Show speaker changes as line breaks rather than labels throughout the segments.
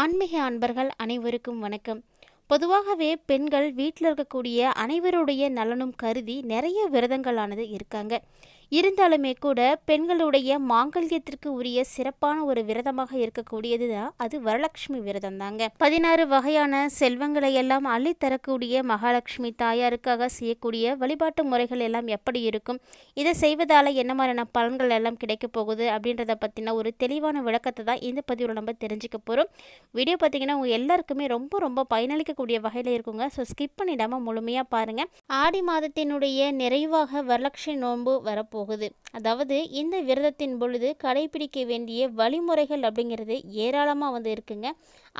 ஆன்மீக அன்பர்கள் அனைவருக்கும் வணக்கம். பொதுவாகவே பெண்கள் வீட்டில் இருக்கக்கூடிய அனைவருடைய நலனும் கருதி நிறைய விரதங்களானது இருக்காங்க. இருந்தாலுமே கூட பெண்களுடைய மாங்கல்யத்திற்கு உரிய சிறப்பான ஒரு விரதமாக இருக்கக்கூடியது தான் அது வரலட்சுமி விரதம் தாங்க பதினாறு வகையான செல்வங்களை எல்லாம் அள்ளி தரக்கூடிய மகாலட்சுமி தாயாருக்காக செய்யக்கூடிய வழிபாட்டு முறைகள் எல்லாம் எப்படி இருக்கும்? இதை செய்வதால் என்ன மாதிரியான பலன்கள் எல்லாம் கிடைக்க போகுது அப்படின்றத பற்றின ஒரு தெளிவான விளக்கத்தை தான் இந்த பதிவில் நம்ம தெரிஞ்சுக்க போகிறோம் வீடியோ பார்த்தீங்கன்னா உங்கள் எல்லாருக்குமே ரொம்ப ரொம்ப பயனளிக்கக்கூடிய வகையில் இருக்குங்க. ஸோ ஸ்கிப் பண்ணிடாமல் முழுமையாக பாருங்கள் ஆடி மாதத்தினுடைய நிறைவாக வரலட்சுமி நோன்பு போகுது. அதாவது இந்த விரதத்தின் பொழுது கடைபிடிக்க வேண்டிய வழிமுறைகள் அப்படிங்கிறது ஏராளமாக வந்து இருக்குங்க.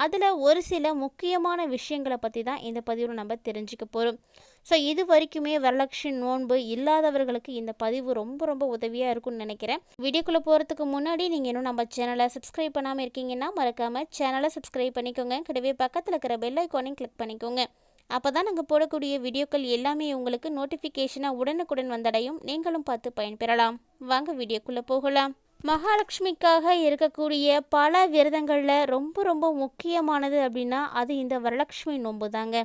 அதில் ஒரு சில முக்கியமான விஷயங்களை பற்றி தான் இந்த பதிவில் நம்ம தெரிஞ்சுக்க போகிறோம் ஸோ இது வரைக்குமே வரலட்சுமி நோன்பு இல்லாதவர்களுக்கு இந்த பதிவு ரொம்ப ரொம்ப உதவியாக இருக்கும்னு நினைக்கிறேன். வீடியோக்குள்ளே போகிறதுக்கு முன்னாடி நீங்கள் இன்னும் நம்ம சேனலை சப்ஸ்கிரைப் பண்ணாமல் இருக்கீங்கன்னா மறக்காமல் சேனலை சப்ஸ்கிரைப் பண்ணிக்கோங்க. கூடவே பக்கத்தில் இருக்கிற பெல் ஐக்கானையும் கிளிக் பண்ணிக்கோங்க. அப்போ தான் நாங்கள் போடக்கூடிய வீடியோக்கள் எல்லாமே உங்களுக்கு நோட்டிஃபிகேஷனாக உடனுக்குடன் வந்தடையும். நீங்களும் பார்த்து பயன்பெறலாம். வாங்க வீடியோக்குள்ளே போகலாம். மகாலட்சுமிக்காக இருக்கக்கூடிய பல விரதங்களில் ரொம்ப ரொம்ப முக்கியமானது அப்படின்னா அது இந்த வரலட்சுமி நோன்பு தாங்க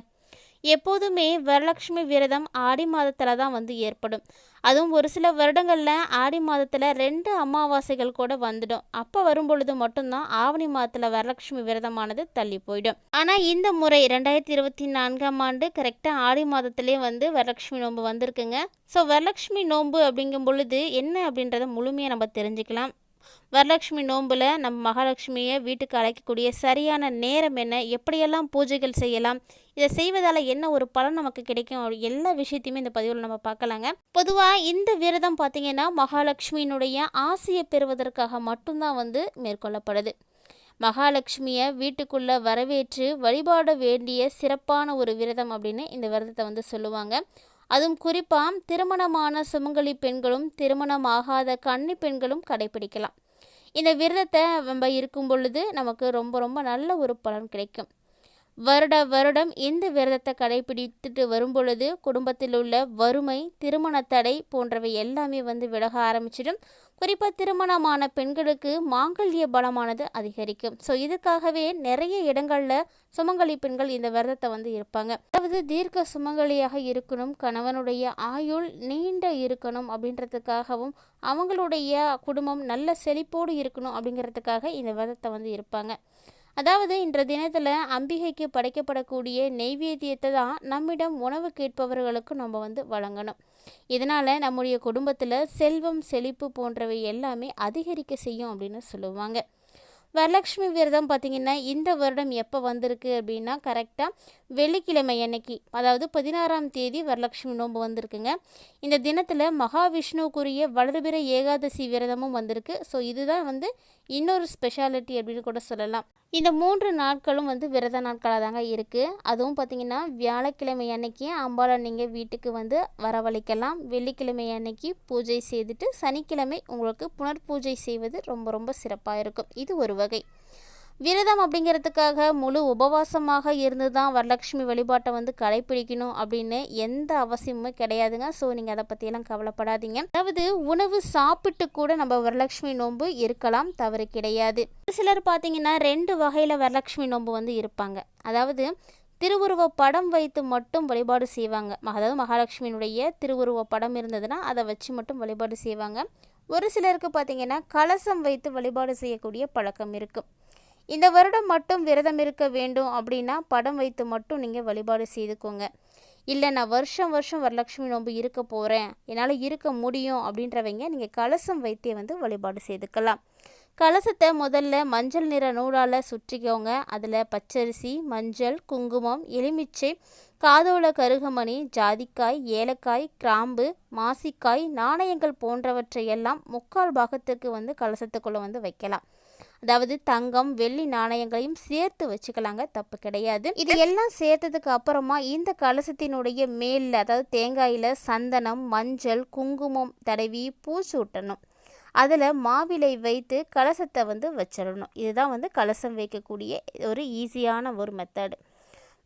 எப்போதுமே வரலட்சுமி விரதம் ஆடி மாதத்தில் தான் வந்து ஏற்படும். அதுவும் ஒரு சில வருடங்களில் ஆடி மாதத்தில் ரெண்டு அமாவாசைகள் கூட வந்துடும். அப்போ வரும்பொழுது மட்டும்தான் ஆவணி மாதத்தில் வரலட்சுமி விரதமானது தள்ளி போயிடும். ஆனால் இந்த முறை ரெண்டாயிரத்தி இருபத்தி நான்காம் ஆண்டு கரெக்டாக ஆடி மாதத்திலே வந்து வரலட்சுமி நோன்பு வந்திருக்குங்க. ஸோ வரலட்சுமி நோன்பு அப்படிங்கும் பொழுது என்ன அப்படின்றத முழுமையாக நம்ம தெரிஞ்சுக்கலாம். வரலட்சுமி நோம்பில் நம்ம மகாலட்சுமியை வீட்டுக்கு அழைக்கக்கூடிய சரியான நேரம் என்ன? எப்படியெல்லாம் பூஜைகள் செய்யலாம்? இதை செய்வதால் என்ன ஒரு பலன் நமக்கு கிடைக்கும்? அப்படி எல்லா விஷயத்தையுமே இந்த பதிவில் நம்ம பார்க்கலாங்க. பொதுவாக இந்த விரதம் பார்த்திங்கன்னா மகாலட்சுமியினுடைய ஆசையை பெறுவதற்காக மட்டும்தான் வந்து மேற்கொள்ளப்படுது. மகாலட்சுமியை வீட்டுக்குள்ளே வரவேற்று வழிபாட வேண்டிய சிறப்பான ஒரு விரதம் அப்படின்னு இந்த விரதத்தை வந்து சொல்லுவாங்க. அதுவும் குறிப்பாக திருமணமான சுமங்கலி பெண்களும் திருமணம் ஆகாத கன்னி பெண்களும் கடைபிடிக்கலாம் இந்த விரதத்தை நம்ம இருக்கும் பொழுது நமக்கு ரொம்ப ரொம்ப நல்ல ஒரு பலன் கிடைக்கும். வருட வருடம் இந்த விரதத்தை கடைபிடித்துட்டு வரும்பொழுது குடும்பத்தில் உள்ள வறுமை திருமண தடை போன்றவை எல்லாமே வந்து விலக ஆரம்பிச்சிடும். குறிப்பாக திருமணமான பெண்களுக்கு மாங்கல்ய பலமானது அதிகரிக்கும். ஸோ இதுக்காகவே நிறைய இடங்களில் சுமங்கலி பெண்கள் இந்த விரதத்தை வந்து இருப்பாங்க. அதாவது தீர்க்க சுமங்கலியாக இருக்கணும் கணவனுடைய ஆயுள் நீண்ட இருக்கணும் அப்படின்றதுக்காகவும் அவங்களுடைய குடும்பம் நல்ல செழிப்போடு இருக்கணும் அப்படிங்கிறதுக்காக இந்த விரதத்தை வந்து இருப்பாங்க. அதாவது இன்ற தினத்தில் அம்பிகைக்கு படைக்கப்படக்கூடிய நெய்வேத்தியத்தை தான் நம்மிடம் உணவு கேட்பவர்களுக்கு நம்ம வந்து வழங்கணும். இதனால் நம்முடைய குடும்பத்தில் செல்வம் செழிப்பு போன்றவை எல்லாமே அதிகரிக்க செய்யும் அப்படின்னு சொல்லுவாங்க. வரலட்சுமி விரதம் பார்த்திங்கன்னா இந்த வருடம் எப்போ வந்திருக்கு அப்படின்னா கரெக்டாக வெள்ளிக்கிழமை அன்னைக்கு அதாவது பதினாறாம் தேதி வரலட்சுமி நோன்பு வந்திருக்குங்க. இந்த தினத்தில் மகாவிஷ்ணுவுக்குரிய வளர்பிற ஏகாதசி விரதமும் வந்திருக்கு. ஸோ இதுதான் வந்து இன்னொரு ஸ்பெஷாலிட்டி அப்படின்னு கூட சொல்லலாம். இந்த மூன்று நாட்களும் வந்து விரத நாட்களாக தாங்க இருக்குது அதுவும் பார்த்திங்கன்னா வியாழக்கிழமை அன்னைக்கு அம்பாளை நீங்கள் வீட்டுக்கு வந்து வரவழைக்கலாம். வெள்ளிக்கிழமை அன்னைக்கு பூஜை செய்துட்டு சனிக்கிழமை உங்களுக்கு புனர்பூஜை செய்வது ரொம்ப ரொம்ப சிறப்பாக இருக்கும். இது ஒரு வகை விரதம் அப்படிங்கிறதுக்காக முழு உபவாசமாக இருந்து தான் வரலட்சுமி வழிபாட்டை வந்து கடைப்பிடிக்கணும் அப்படின்னு எந்த அவசியமும் கிடையாதுங்க. ஸோ நீங்கள் அதை பற்றியெல்லாம் கவலைப்படாதீங்க. அதாவது உணவு சாப்பிட்டு கூட நம்ம வரலட்சுமி நோன்பு இருக்கலாம் தவறு கிடையாது. சிலர் பார்த்தீங்கன்னா ரெண்டு வகையில் வரலட்சுமி நோன்பு வந்து இருப்பாங்க. அதாவது திருவுருவ படம் வைத்து மட்டும் வழிபாடு செய்வாங்க. அதாவது மகாலட்சுமியினுடைய திருவுருவ படம் இருந்ததுன்னா அதை வச்சு மட்டும் வழிபாடு செய்வாங்க. ஒரு சிலருக்கு பார்த்தீங்கன்னா கலசம் வைத்து வழிபாடு செய்யக்கூடிய பழக்கம் இருக்கும் இந்த வருடம் மட்டும் விரதம் இருக்க வேண்டும் அப்படின்னா படம் வைத்து மட்டும் நீங்கள் வழிபாடு செய்துக்கோங்க. இல்லை நான் வருஷம் வருஷம் வரலட்சுமி நோன்பு இருக்க போகிறேன் என்னால் இருக்க முடியும் அப்படின்றவங்க நீங்கள் கலசம் வைத்தே வந்து வழிபாடு செய்துக்கலாம். கலசத்தை முதல்ல மஞ்சள் நிற நூலால் சுற்றிக்கோங்க. அதில் பச்சரிசி மஞ்சள் குங்குமம் எலுமிச்சை காதோல கருகமணி ஜாதிக்காய் ஏலக்காய் கிராம்பு மாசிக்காய் நாணயங்கள் போன்றவற்றை எல்லாம் முக்கால் பாகத்துக்கு வந்து கலசத்துக்குள்ளே வந்து வைக்கலாம். அதாவது தங்கம் வெள்ளி நாணயங்களையும் சேர்த்து வச்சுக்கலாங்க தப்பு கிடையாது. இது எல்லாம் சேர்த்ததுக்கு அப்புறமா இந்த கலசத்தினுடைய மேலில் அதாவது தேங்காயில் சந்தனம் மஞ்சள் குங்குமம் தடவி பூச்சூட்டணும் அதில் மாவிலை வைத்து கலசத்தை வந்து வச்சிடணும். இதுதான் வந்து கலசம் வைக்கக்கூடிய ஒரு ஈஸியான ஒரு மெத்தடு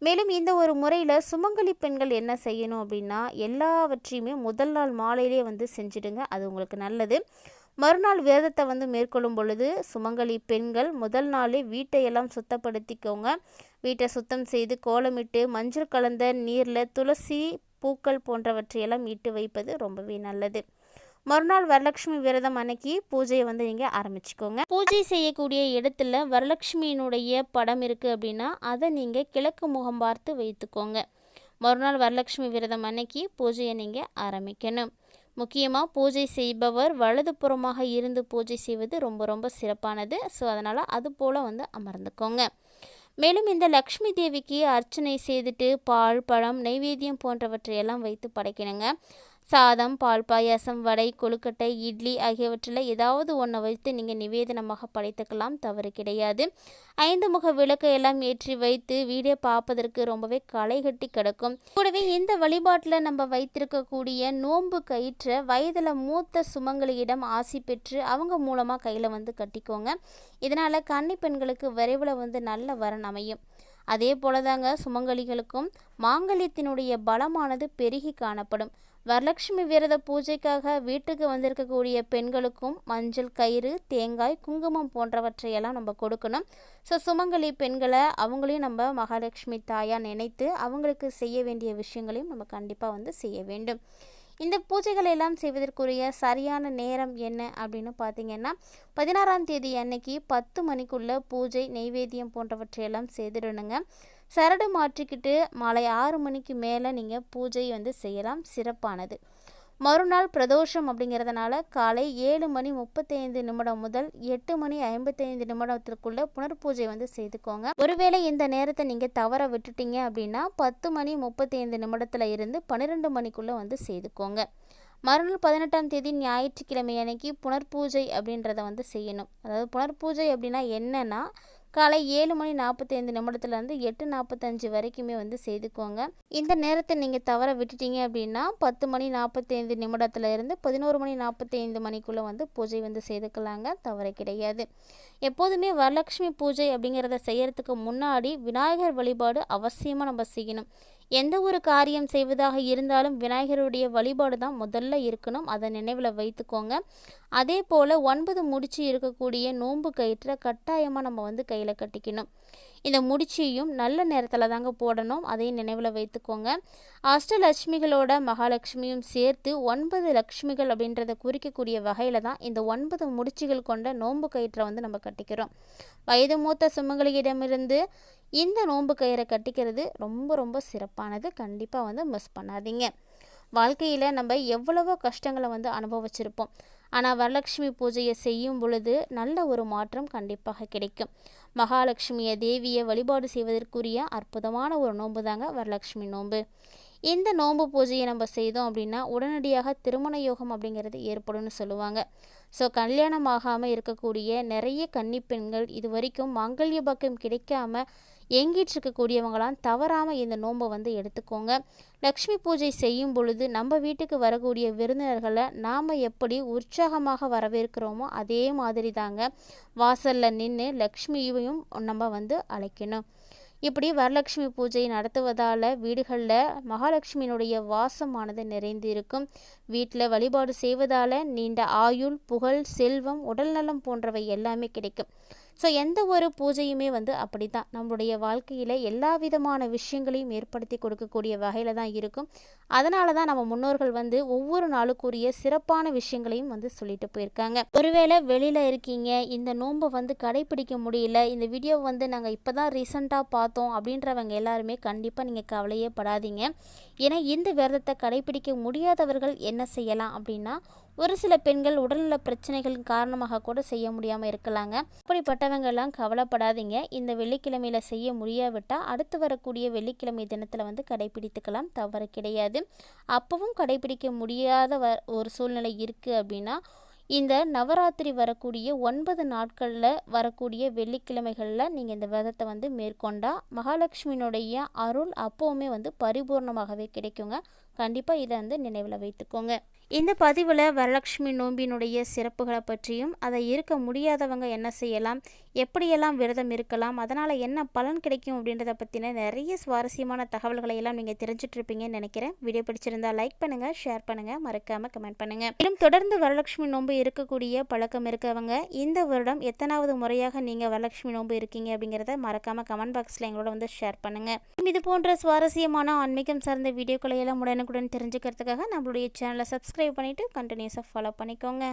மேலும் இந்த ஒரு முறையில் சுமங்கலி பெண்கள் என்ன செய்யணும் அப்படின்னா எல்லாவற்றையுமே முதல் நாள் மாலையிலே வந்து செஞ்சுடுங்க. அது உங்களுக்கு நல்லது. மறுநாள் விரதத்தை வந்து மேற்கொள்ளும் பொழுது சுமங்கலி பெண்கள் முதல் நாளே வீட்டையெல்லாம் சுத்தப்படுத்திக்கோங்க. வீட்டை சுத்தம் செய்து கோலமிட்டு மஞ்சள் கலந்த நீரில் துளசி பூக்கள் போன்றவற்றையெல்லாம் இட்டு வைப்பது ரொம்பவே நல்லது. மறுநாள் வரலட்சுமி விரதம் அன்னைக்கு பூஜையை வந்து நீங்கள் ஆரம்பிச்சுக்கோங்க. பூஜை செய்யக்கூடிய இடத்துல வரலட்சுமியினுடைய படம் இருக்குது அப்படின்னா அதை நீங்கள் கிழக்கு முகம் பார்த்து வைத்துக்கோங்க. மறுநாள் வரலட்சுமி விரதம் அன்னைக்கு பூஜையை நீங்கள் ஆரம்பிக்கணும். முக்கியமாக பூஜை செய்பவர் வலதுபுறமாக இருந்து பூஜை செய்வது ரொம்ப ரொம்ப சிறப்பானது. ஸோ அதனால் அது போல் வந்து அமர்ந்துக்கோங்க. மேலும் இந்த லக்ஷ்மி தேவிக்கு அர்ச்சனை செய்துட்டு பால் பழம் நைவேத்தியம் போன்றவற்றையெல்லாம் வைத்து படைக்கணுங்க. சாதம் பால் பாயாசம் வடை கொழுக்கட்டை இட்லி ஆகியவற்றில் ஏதாவது ஒன்றை வைத்து நீங்கள் நிவேதனமாக படைத்துக்கலாம் தவறு கிடையாது. ஐந்து முக விளக்கை எல்லாம் ஏற்றி வைத்து வீடியோ பார்ப்பதற்கு ரொம்பவே களை கட்டி கிடக்கும். கூடவே இந்த வழிபாட்டில் நம்ம வைத்திருக்கக்கூடிய நோன்பு கயிற்றை வயதில் மூத்த சுமங்கலியிடம் ஆசி பெற்று அவங்க மூலமாக கையில் வந்து கட்டிக்கோங்க. இதனால் கன்னி பெண்களுக்கு விரைவில் வந்து நல்ல வரன் அமையும். அதே போல தாங்க சுமங்கலிகளுக்கும் மாங்கல்யத்தினுடைய பலமானது பெருகி காணப்படும். வரலட்சுமி விரத பூஜைக்காக வீட்டுக்கு வந்திருக்கக்கூடிய பெண்களுக்கும் மஞ்சள் கயிறு தேங்காய் குங்குமம் போன்றவற்றையெல்லாம் நம்ம கொடுக்கணும். ஸோ சுமங்கலி பெண்களை அவங்களையும் நம்ம மகாலட்சுமி தாயாக நினைத்து அவங்களுக்கு செய்ய வேண்டிய விஷயங்களையும் நம்ம கண்டிப்பாக வந்து செய்ய வேண்டும். இந்த பூஜைகள் எல்லாம் செய்வதற்குரிய சரியான நேரம் என்ன அப்படின்னு பார்த்தீங்கன்னா பதினாறாம் தேதி அன்னைக்கு பத்து மணிக்குள்ள பூஜை நெய்வேத்தியம் போன்றவற்றையெல்லாம் செய்திடணுங்க. சரடு மாற்றிக்கிட்டு மாலை ஆறு மணிக்கு மேலே நீங்கள் பூஜை வந்து செய்யலாம். சிறப்பானது. மறுநாள் பிரதோஷம் அப்படிங்கிறதுனால காலை ஏழு மணி முப்பத்தைந்து நிமிடம் முதல் எட்டு மணி ஐம்பத்தைந்து நிமிடத்திற்குள்ள புனர்பூஜை வந்து செய்துக்கோங்க. ஒருவேளை இந்த நேரத்தை நீங்கள் தவற விட்டுட்டீங்க அப்படின்னா பத்து மணி முப்பத்தைந்து நிமிடத்தில் இருந்து பன்னிரெண்டு மணிக்குள்ளே வந்து செய்துக்கோங்க. மறுநாள் பதினெட்டாம் தேதி ஞாயிற்றுக்கிழமை அன்னைக்கு புனர்பூஜை அப்படின்றத வந்து செய்யணும். அதாவது புனர்பூஜை அப்படின்னா என்னன்னா காலை ஏழு மணி நாற்பத்தைந்து நிமிடத்துலேருந்து எட்டு நாற்பத்தஞ்சு வரைக்குமே வந்து செய்துக்கோங்க. இந்த நேரத்தை நீங்கள் தவற விட்டுட்டீங்க அப்படின்னா பத்து மணி நாற்பத்தைந்து நிமிடத்துல இருந்து பதினோரு மணி நாற்பத்தைந்து மணிக்குள்ளே வந்து பூஜை வந்து செய்துக்கலாங்க. தவறு கிடையாது. எப்போதுமே வரலட்சுமி பூஜை அப்படிங்கிறத செய்யறதுக்கு முன்னாடி விநாயகர் வழிபாடு அவசியமாக நம்ம செய்யணும். எந்த ஒரு காரியம் செய்வதாக இருந்தாலும் விநாயகருடைய வழிபாடு தான் முதல்ல இருக்கணும். அதை நினைவில் வைத்துக்கோங்க. அதே போல் ஒன்பது முடிச்சு இருக்கக்கூடிய நோன்பு கயிற்றை கட்டாயமாக நம்ம வந்து கை கையில் கட்டிக்கணும். இந்த முடிச்சியும் நல்ல நேரத்தில் தாங்க போடணும். அதையும் நினைவில் வைத்துக்கோங்க. அஷ்டலட்சுமிகளோட மகாலட்சுமியும் சேர்த்து ஒன்பது லக்ஷ்மிகள் அப்படின்றத குறிக்கக்கூடிய வகையில் தான் இந்த ஒன்பது முடிச்சுகள் கொண்ட நோன்பு கயிற்றை வந்து நம்ம கட்டிக்கிறோம். வயது மூத்த சுமங்கலியிடமிருந்து இந்த நோன்பு கயிறை கட்டிக்கிறது ரொம்ப ரொம்ப சிறப்பானது. கண்டிப்பாக வந்து மிஸ் பண்ணாதீங்க. வாழ்க்கையில் நம்ம எவ்வளவோ கஷ்டங்களை வந்து அனுபவிச்சிருப்போம். ஆனால் வரலட்சுமி பூஜையை செய்யும் பொழுது நல்ல ஒரு மாற்றம் கண்டிப்பாக கிடைக்கும். மகாலட்சுமியை தேவியை வழிபாடு செய்வதற்குரிய அற்புதமான ஒரு நோன்பு தாங்க வரலட்சுமி நோன்பு. இந்த நோன்பு பூஜையை நம்ம செய்தோம் அப்படின்னா உடனடியாக திருமண யோகம் அப்படிங்கிறது ஏற்படும்னு சொல்லுவாங்க. ஸோ கல்யாணம் ஆகாமல் இருக்கக்கூடிய நிறைய கன்னி பெண்கள் இது வரைக்கும் மாங்கல்ய பக்கம் கிடைக்காம ஏங்கிட்டு இருக்கக்கூடியவங்களாம் தவறாமல் இந்த நோன்பை வந்து எடுத்துக்கோங்க. லக்ஷ்மி பூஜை செய்யும் பொழுது நம்ம வீட்டுக்கு வரக்கூடிய விருந்தினர்களை நாம் எப்படி உற்சாகமாக வரவேற்கிறோமோ அதே மாதிரி தாங்க வாசலில் நின்று லக்ஷ்மியையும் நம்ம வந்து அழைக்கணும். இப்படி வரலட்சுமி பூஜை நடத்துவதால் வீடுகளில் மகாலட்சுமியினுடைய வாசமானது நிறைந்து இருக்கும் வீட்டில் வழிபாடு செய்வதால் நீண்ட ஆயுள் புகழ் செல்வம் உடல்நலம் போன்றவை எல்லாமே கிடைக்கும். ஸோ எந்த ஒரு பூஜையுமே வந்து அப்படி தான் நம்மளுடைய வாழ்க்கையில் எல்லா விதமான விஷயங்களையும் ஏற்படுத்தி கொடுக்கக்கூடிய வகையில் தான் இருக்கும். அதனால தான் நம்ம முன்னோர்கள் வந்து ஒவ்வொரு நாளுக்குரிய சிறப்பான விஷயங்களையும் வந்து சொல்லிட்டு போயிருக்காங்க. ஒருவேளை வெளியில் இருக்கீங்க இந்த நோன்பை வந்து கடைபிடிக்க முடியல இந்த வீடியோ வந்து நாங்கள் இப்போ தான் ரீசெண்டாக பார்த்தோம் அப்படின்றவங்க எல்லாருமே கண்டிப்பாக நீங்கள் கவலையே படாதீங்க. ஏன்னா இந்த விரதத்தை கடைபிடிக்க முடியாதவர்கள் என்ன செய்யலாம் அப்படின்னா ஒரு சில பெண்கள் உடல்நல பிரச்சனைகள் காரணமாக கூட செய்ய முடியாமல் இருக்கலாங்க. அப்படிப்பட்டவங்கெல்லாம் கவலைப்படாதீங்க. இந்த வெள்ளிக்கிழமையில் செய்ய முடியாவிட்டால் அடுத்து வரக்கூடிய வெள்ளிக்கிழமை தினத்தில் வந்து கடைபிடித்துக்கலாம். தவறு கிடையாது. அப்பவும் கடைபிடிக்க முடியாத வ ஒரு சூழ்நிலை இருக்குது அப்படின்னா இந்த நவராத்திரி வரக்கூடிய ஒன்பது நாட்களில் வரக்கூடிய வெள்ளிக்கிழமைகளில் நீங்கள் இந்த விரதத்தை வந்து மேற்கொண்டால் மகாலட்சுமியினுடைய அருள் அப்போவுமே வந்து பரிபூர்ணமாகவே கிடைக்குங்க. கண்டிப்பாக இதை வந்து நினைவில் வைத்துக்கோங்க. இந்த பதிவில் வரலட்சுமி நோம்பினுடைய சிறப்புகளை பற்றியும் அதை இருக்க முடியாதவங்க என்ன செய்யலாம் எப்படியெல்லாம் விரதம் இருக்கலாம் அதனால் என்ன பலன் கிடைக்கும் அப்படின்றத பற்றின நிறைய சுவாரஸ்யமான தகவல்களை எல்லாம் நீங்கள் தெரிஞ்சிட்ருப்பீங்கன்னு நினைக்கிறேன். வீடியோ பிடிச்சிருந்தா லைக் பண்ணுங்கள் ஷேர் பண்ணுங்கள் மறக்காமல் கமெண்ட் பண்ணுங்கள் மேலும் தொடர்ந்து வரலட்சுமி நோன்பு இருக்கக்கூடிய பழக்கம் இருக்கவங்க இந்த வருடம் எத்தனாவது முறையாக நீங்கள் வரலட்சுமி நோன்பு இருக்கீங்க அப்படிங்கிறத மறக்காமல் கமெண்ட் பாக்ஸில் எங்களோட வந்து ஷேர் பண்ணுங்கள் இது போன்ற சுவாரஸ்யமான ஆன்மீகம் சார்ந்த வீடியோக்களை எல்லாம் உடனுக்குடன் தெரிஞ்சுக்கிறதுக்காக நம்மளுடைய சேனலை சப்ஸ்கிரைப் பண்ணிவிட்டு கண்டினியூஸாக ஃபாலோ பண்ணிக்கோங்க.